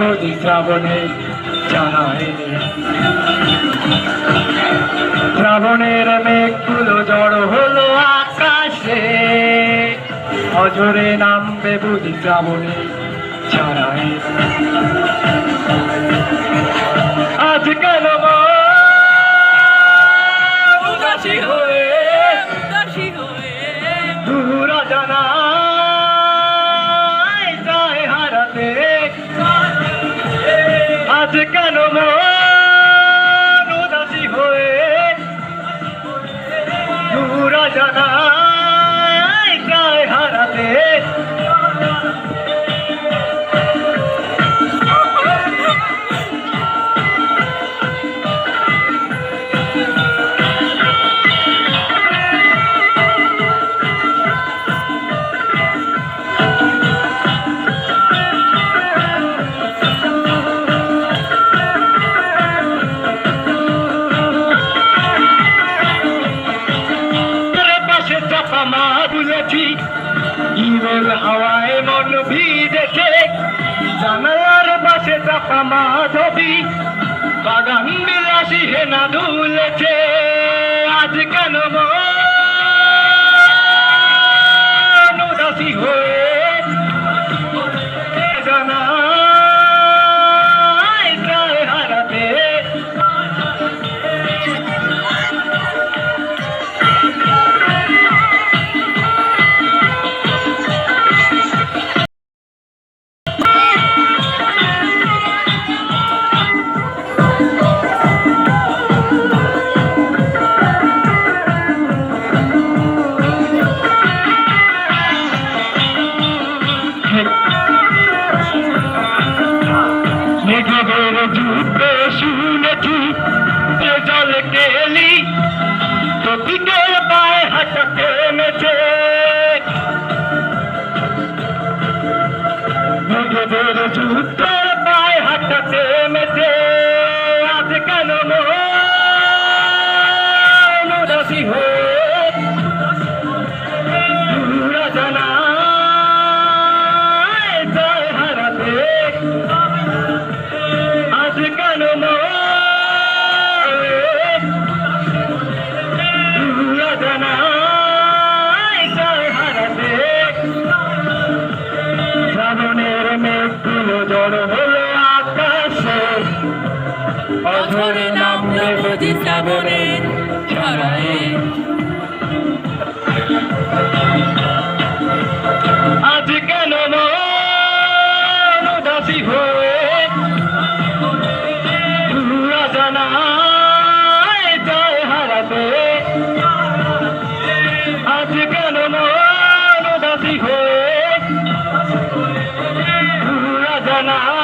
বুঝি শ্রাবণে জানায়। শ্রাবণের মেঘগুলো জড় হলো আকাশে অজরে নামবে বুঝি শ্রাবণে ছাড়ায় আজ কেন মন উদাসী হয়ে উদাসী হয়ে দূরা কেন মন বুঝেছি ইমেল হাওয়ায় মন ভিজেছে, জানালার পাশে চাপা মাধবী, বাগান বিলাসী হেনা দুলেছে। আজ কেন মন যে জল কেলি প্রতীকের পায়ে হাঁটাতে নেছে বছরে নামল বুঝি শ্রাবণের ছড়ায় আজ কেন উদাসী হয়ে জানায় যায় হারাতে? আজ কেন উদাসী হয়ে জানায়